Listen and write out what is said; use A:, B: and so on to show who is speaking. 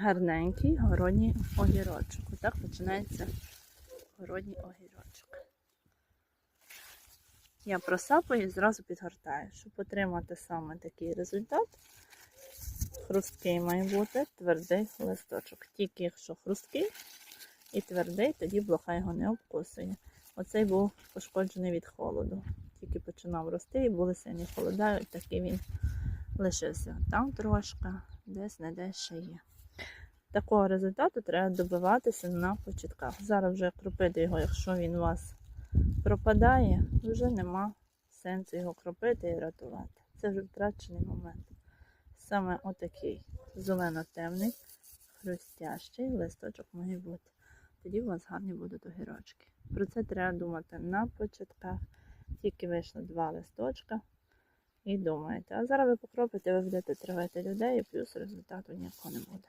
A: гарненький городній огірочок. Отак починається городній огірочок. Я просапаю і зразу підгортаю, щоб отримати саме такий результат. Хрусткий має бути твердий листочок. Тільки якщо хрусткий і твердий, тоді блоха його не обкусує. Оцей був пошкоджений від холоду. Тільки починав рости і були сильні холода, і такий він лишився. Там трошки, десь не десь ще є. Такого результату треба добиватися на початках. Зараз вже кропити його, якщо він у вас пропадає, вже нема сенсу його кропити і рятувати. Це вже втрачений момент. Саме отакий зелено-темний, хрустящий листочок має бути. Тоді у вас гарні будуть огірочки. Про це треба думати на початках. Тільки вийшло два листочка і думаєте. А зараз ви покропите, ви будете тривати людей, і плюс результату ніякого не буде.